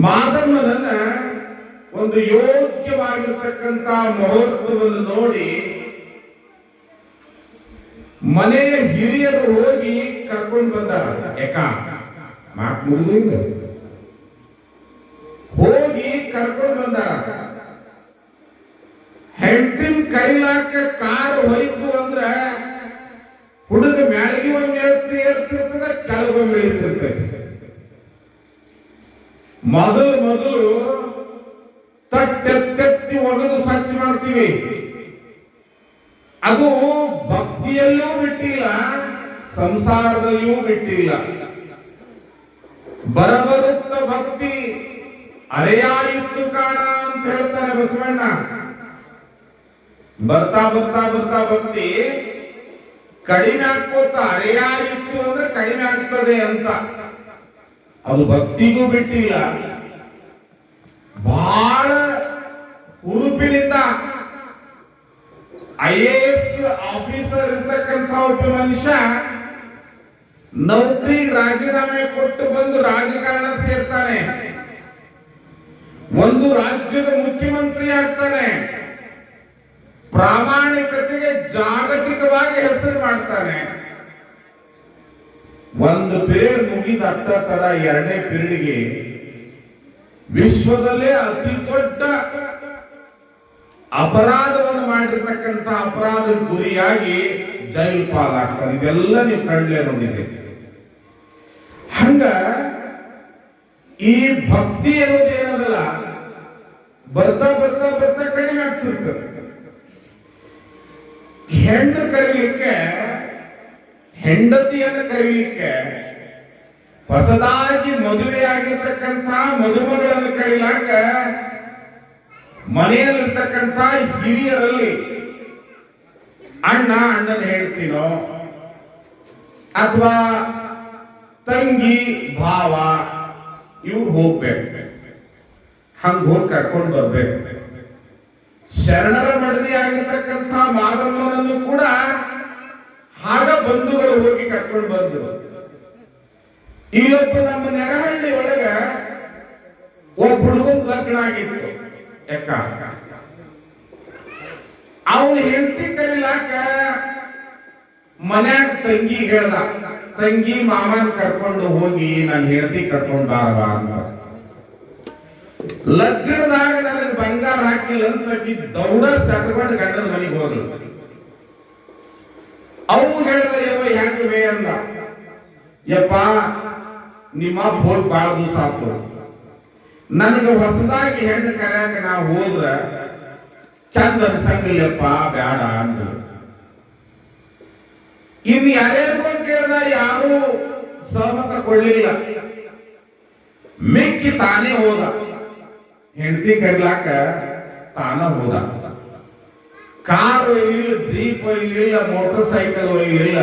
ಮಾದಮ್ಮನನ್ನ ಒಂದು ಯೋಗ್ಯವಾಗಿರ್ತಕ್ಕಂತ ಮುಹೂರ್ತವನ್ನು ನೋಡಿ ಮನೆಯ ಹಿರಿಯರು ಹೋಗಿ ಕರ್ಕೊಂಡು ಬಂದಾರ. ಯಾಕ ಹೋಗಿ ಕರ್ಕೊಂಡು ಬಂದಾರ. ಹೆಂಡತಿನ ಕೈಲಾಕ ಕಾರ್ ಹೋಯ್ತು ಅಂದ್ರ ಹುಡುಗ ಮೊದಲು ಮೊದಲು ತಟ್ಟೆತ್ತೆತ್ತಿ ಒಗೆದು ಸ್ವಚ್ಛ ಮಾಡ್ತೀವಿ. ಅದು ಭಕ್ತಿಯಲ್ಲೂ ಬಿಟ್ಟಿಲ್ಲ, ಸಂಸಾರದಲ್ಲಿಯೂ ಬಿಟ್ಟಿಲ್ಲ. ಬರಬರುತ್ತ ಭಕ್ತಿ ಅರೆಯಾಯಿತು ಕಾಣ ಅಂತ ಹೇಳ್ತಾರೆ ಬಸವಣ್ಣ. ಬರ್ತಾ ಬರ್ತಾ ಬರ್ತಾ ಭಕ್ತಿ ಕಡಿಮೆ ಆಗ್ಕೋತ ಅರೆಯಾಯಿತ್ತು ಅಂದ್ರೆ ಕಡಿಮೆ ಆಗ್ತದೆ ಅಂತ. ಅದು ಭಕ್ತಿಗೂ ಬಿಟ್ಟಿಲ್ಲ. ಬಹಳ ಹುರುಪಿನಿಂದ ಐ ಎ ಎಸ್ ಆಫೀಸರ್ ಇರ್ತಕ್ಕಂಥ ಒಬ್ಬ ಮನುಷ್ಯ ನೌಕರಿ ರಾಜೀನಾಮೆ ಕೊಟ್ಟು ಬಂದು ರಾಜಕಾರಣ ಸೇರ್ತಾನೆ. ಒಂದು ರಾಜ್ಯದ ಮುಖ್ಯಮಂತ್ರಿ ಆಗ್ತಾನೆ. ಪ್ರಾಮಾಣಿಕತೆಗೆ ಜಾಗತಿಕವಾಗಿ ಹೆಸರು ಮಾಡ್ತಾನೆ. ಒಂದು ಮುಗಿದ ಹತ್ತ ತರ ಎರಡನೇ ಪೀರಿಯಡ್ಗೆ ವಿಶ್ವದಲ್ಲೇ ಅತಿ ದೊಡ್ಡ ಅಪರಾಧವನ್ನು ಮಾಡಿರ್ತಕ್ಕಂಥ ಅಪರಾಧ ಗುರಿಯಾಗಿ ಜೈಲು ಪಾಲಾಗ್ತಾರೆ. ಇದೆಲ್ಲ ನೀವು ಕಂಡ್ಲೇ ನೋಡಿದೆ ಹಂಗ ಈ ಭಕ್ತಿ ಅನ್ನೋದು ಏನದಲ್ಲ, ಬರ್ತಾ ಬರ್ತಾ ಬರ್ತಾ ಕಡಿಮೆ ಆಗ್ತಿರ್ತದೆ ಹೆಣ್ಣು ಕರೀಲಿಕ್ಕೆ ಹೆಂಡತಿಯನ್ನು ಕರೀಲಿಕ್ಕೆ? ಹೊಸದಾಗಿ ಮದುವೆಯಾಗಿರ್ತಕ್ಕಂಥ ಮದುಮಗಳನ್ನು ಕರೀಲಾಕ ಮನೆಯಲ್ಲಿರ್ತಕ್ಕಂಥ ಹಿರಿಯರಲ್ಲಿ, ಅಣ್ಣ ಅಣ್ಣನ ಹೇಳ್ತೀನೋ? ಅಥವಾ ತಂಗಿ, ಭಾವ, ಇವ್ರು ಹೋಗ್ಬೇಕು. ಹಂಗ ಹೋಗಿ ಕರ್ಕೊಂಡು ಬರ್ಬೇಕು. ಶರಣರ ಮಡದಿ ಆಗಿರ್ತಕ್ಕಂಥ ಆಗ ಬಂಧುಗಳು ಹೋಗಿ ಕರ್ಕೊಂಡು ಬಂದ್ರು. ಇವತ್ತು ನಮ್ಮ ನೆರಹಳ್ಳಿ ಒಳಗ ಒಬ್ಬ ಹುಡುಗನ್ ಲಗ್ನ ಆಗಿತ್ತು. ಅವನು ಹೆಂಡತಿ ಕರೀಲಾಕ ಮನ್ಯಾಗ ತಂಗಿ ಹೇಳ್ದ, ತಂಗಿ, ಮಾಮನ್ ಕರ್ಕೊಂಡು ಹೋಗಿ ನನ್ನ ಹೆಂಡತಿ ಕರ್ಕೊಂಡು ಬಾರವಾ ಅಂತ ಲಗ್ನದಾಗ ನನಗೆ ಬಂಗಾರ ಹಾಕಿಲ್ಲ ಅಂತ ದೌಡ ಸಟ್ಕೊಂಡು ಗಂಡನ ಮನೆಗೆ ಹೋದ್ರು. ಅವು ಹೇಳಿದ ಯವ ಹೆಂಗವೇ ಅಂದ ಯಪ್ಪ, ನಿಮ್ಮ ಹೋಗಿ ಬಾಳ ದಿವಸ ಆಗ್ತದೆ ನನಗೆ ಹೊಸದಾಗಿ ಹೆಣ್ಣು ಕರ್ಯಾಕ ನಾ ಹೋದ್ರ ಚಂದ ಅನ್ಸಂಗಿಲ್ಲಪ್ಪ, ಬ್ಯಾಡ ಅಂದ ಇನ್ನು ಯಾರ್ಯಾರಿಗೂ ಕೇಳಿದ ಯಾರು ಸಹಮತ ಕೊಡ್ಲಿಲ್ಲ. ಮಿಕ್ಕಿ ತಾನೇ ಹೋದ. ಹೆಂಡತಿ ಕರಿಲಾಕ ತಾನ ಹೋದ. ಕಾರ್ ಇಲ್ಲ ಜೀಪ್ ಇಲ್ಲ ಮೋಟರ್ ಸೈಕಲ್ ಇಲ್ಲ.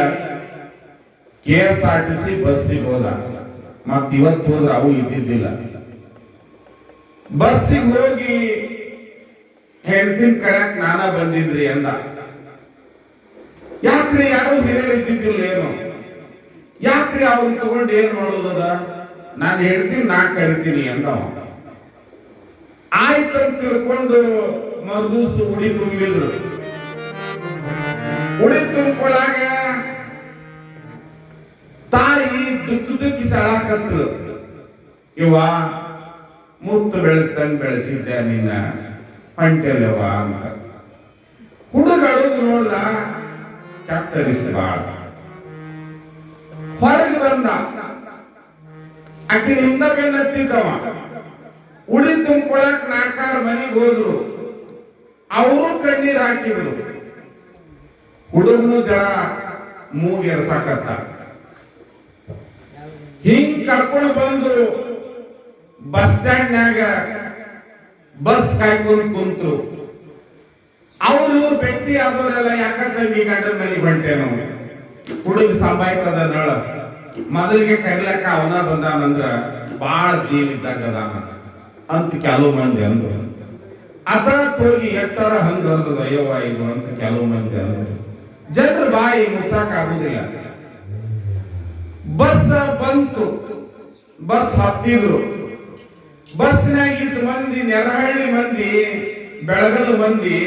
K S R T C ಬಸ್ಸಿಗೆ ಹೋದ. ಮತ್ ಇವತ್ತು ಹೋದ್ರೆ ಅವು ಇದ್ದಿದ್ದಿಲ್ಲ. ಬಸ್ಸಿಗೆ ಹೋಗಿ ಹೆಂಡತಿನ ಕರೆಕ್ಟ್ ನಾನ ಬಂದಿದ್ರಿ ಅಂದ. ಯಾಕ್ರಿ ಯಾರು ಹಿರಿಯರು ಇದ್ದಿದ್ದಿಲ್ಲ ಏನು? ಯಾಕ್ರಿ ಅವ್ರನ್ನ ತಗೊಂಡು ಏನ್ ಮಾಡೋದದ ನಾನು ಹೇಳ್ತೀನಿ ನಾ ಕರಿತೀನಿ ಅಂದ ಆಯ್ತಂತ ತಿಳ್ಕೊಂಡು ಮರುದಿವ್ಸ ಉಡಿ ತುಂಬಿದ್ರು. ಉಡಿ ತುಂಬಿಕೊಳ್ಳಾಗ ತಾಯಿ ದುಃಖ ದುಃಖಿ ಸಾಳಾಕತ್ರು ಇವ ಮುತ್ತು ಬೆಳೆಸ್ದಂಗ್ ಬೆಳೆಸಿದ್ದೆ ನಿನ್ನ ಹೊಂಟೆಲ್ಲವ ಅಂತ. ಹುಡುಗಳು ನೋಡ್ದ ಬಾಳ. ಹೊರಗೆ ಬಂದ. ಅಕ್ಕಿನಿಂದ ಬೆನ್ನತ್ತಿದ್ದವ. ಉಡಿ ತುಂಬಿಕೊಳಕ್ ನಾಲ್ಕಾರು ಮನೆಗೆ ಹೋದ್ರು. ಅವರು ಕಣ್ಣೀರ್ ಹಾಕಿದ್ರು. ಹುಡುಗನು ಜನ ಮೂಗೆರ್ಸಾಕತ್ತ ಹಿಂಗ್ ಕರ್ಕೊಂಡು ಬಂದು ಬಸ್ ಸ್ಟ್ಯಾಂಡ್ನಾಗ ಬಸ್ ಕಾಯ್ಕೊಂಡು ಕುಂತರು. ಅವ್ರು ಇವ್ರು ವ್ಯಕ್ತಿ ಆದವರೆಲ್ಲ ಯಾಕಂದ್ರೆ ಈ ಗಂಡನ ಮನೆಗೆ ನಾವು. ಹುಡುಗ ಸಂಭಾಯ್ತದ ನಳ. ಮೊದಲಿಗೆ ಕರಿಲಕ್ಕ ಅವನ ಬಂದಾನಂದ್ರ ಬಾಳ ಜೀವ ಇದ್ದಂಗ ಅಂತ ಕೆಲವು ಮಂದಿ ಅಂದ್ರು. ಅದ ತೋಗಿ ಎತ್ತರ ಹಂಗ ಅಯ್ಯವ ಇದು ಅಂತ ಕೆಲವು ಮಂದಿ ಅಂದ್ರು. ಜನರ ಬಾಯಿ ಮುಚ್ಚಾಕ ಆಗುದಿಲ್ಲ. ಬಸ್ ಬಂತು. ಬಸ್ ಹತ್ತಿದ್ರು. ಬಸ್ನಾಗಿದ್ದ ಮಂದಿ, ನೆರಹಳ್ಳಿ ಮಂದಿ, ಬೆಳಗಲು ಮಂದಿ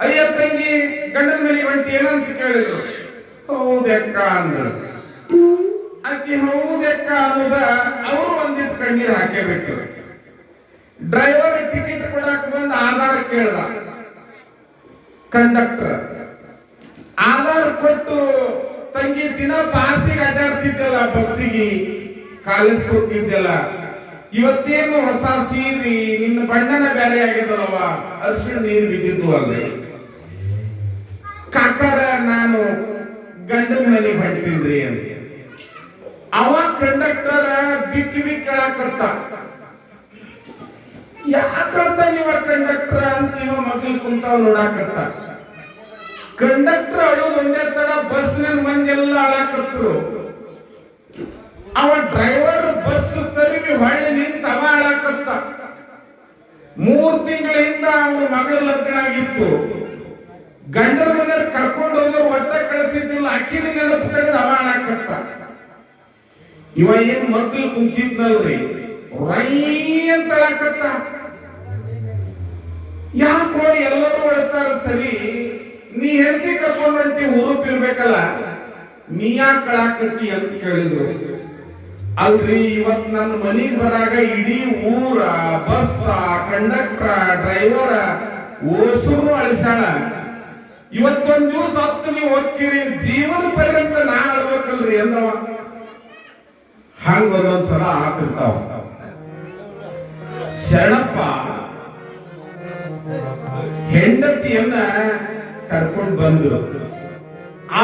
ಅಯ್ಯ ತಂಗಿ, ಗಂಡನ ಮೇಲೆ ಹೊಂಟಿ ಏನಂತ ಕೇಳಿದ್ರು. ಹೌದಕ್ಕ ಅಂದ್ರು. ಅಕ್ಕಿ ಹೌದಕ್ಕ ಅನ್ನೋದ ಅವರು ಒಂದಿಟ್ಟು ಕಣ್ಣೀರ್ ಹಾಕೇ ಬಿಟ್ಟರು ಡ್ರೈವರ್ ಟಿಕೆಟ್ ಕೊಡಾಕ ಬಂದ ಆಧಾರ್ ಕೇಳ್ದ. ಕಂಡಕ್ಟರ್. ಆಧಾರ್ ಕೊಟ್ಟು ತಂಗಿ ದಿನ ಪಾಸಿಗೆ ಅಡ್ಡಾಡ್ತಿದ್ದಲ್ಲ ಬಸ್ಸಿಗೆ, ಕಾಲೇಜ್ ಹೋಗ್ತಿದ್ದಲ್ಲ. ಇವತ್ತೇನು ಹೊಸ ಸೀರಿ, ನಿನ್ನ ಬಣ್ಣನ ಬೇರೆ ಆಗಿದ್ದಲ್ಲವ ಅರ್ಶಿಣ ನೀರು ಬಿದ್ದಿದ್ದು ಅಲ್ಲಿ. ಕಾಕಾರ, ನಾನು ಗಂಡನ ಮನೆ ಹೊಂಟೀನ್ರಿ ಅಂತ. ಅವ ಕಂಡಕ್ಟರ್ ಬಿಕ್ಕಿ ಬಿಕ್ ಕರ್ತ ಯಾಕರ್ತ ನೀವ ಕಂಡಕ್ಟರ್ ಅಂತ ಇವ ಮಗ್ಳು ಕುಂತಾವ್ ನೋಡಾಕತ್ತ. ಕಂಡಕ್ಟರ್ ಅಳು ಒಂದೇ ತಡ ಬಸ್ ಮಂದಿ ಎಲ್ಲ ಅಳಾಕತ್ರು. ಅವ ಡ್ರೈವರ್ ಬಸ್ ತರಿವಿ ಹೊಳ್ಳಿ ನಿಂತ ಅವ ಅಳಾಕತ್ತ. ಮೂರ್ ತಿಂಗಳಿಂದ ಅವನ ಮಗಳ ಲಗ್ನ ಆಗಿತ್ತು. ಗಂಡ ಮನೆಯವ್ರು ಕರ್ಕೊಂಡು ಹೋದ್ರು ಒಟ್ಟ ಕಳಿಸಿದ್ದಿಲ್ಲ, ಅಕ್ಕಿನ ನೆನಪು ತೆಗೆದು ಅವ ಅಳಾಕತ್ತ. ಇವ ಏನ್ ಮಕ್ಳು ಕುಂತಿದ್ನಲ್ರಿ ರೈ ಅಂತ ಅಳಾಕತ್ತ. ಯಾಕೋ ಎಲ್ಲರೂ ಹೇಳ್ತಾರ, ಸರಿ ನೀ ಹೆಂಡತಿ ಕರ್ಕೊಂಡಂತಿ ಊರುಕ್ ಇರ್ಬೇಕಲ್ಲ ನೀ ಯಾಕೆ ಕಳಾಕತ್ತಿ ಅಂತ ಕೇಳಿದ್ರು. ಅಲ್ರಿ, ಇವತ್ ನನ್ನ ಮನಿಗ್ ಬರಾಗ ಇಡೀ ಊರ, ಬಸ್, ಕಂಡಕ್ಟರ್, ಡ್ರೈವರ ಓಸುನು ಅಳಿಸಾಳ ಇವತ್ತೊಂದ್ ದಿವಸ ಹತ್ತು ನೀವು ಹೋಗ್ತೀರಿ, ಜೀವನ ಪರ್ಯಂತ ನಾ ಅಳ್ಬೇಕಲ್ರಿ ಅಂದವ ಹಂಗ ಒಂದೊಂದ್ಸಲ ಆತಿರ್ತಾವ. ಶರಣಪ್ಪ, ಹೆಂಡತಿಯನ್ನ ಕರ್ಕೊಂಡು ಬಂದ್ರು ಆ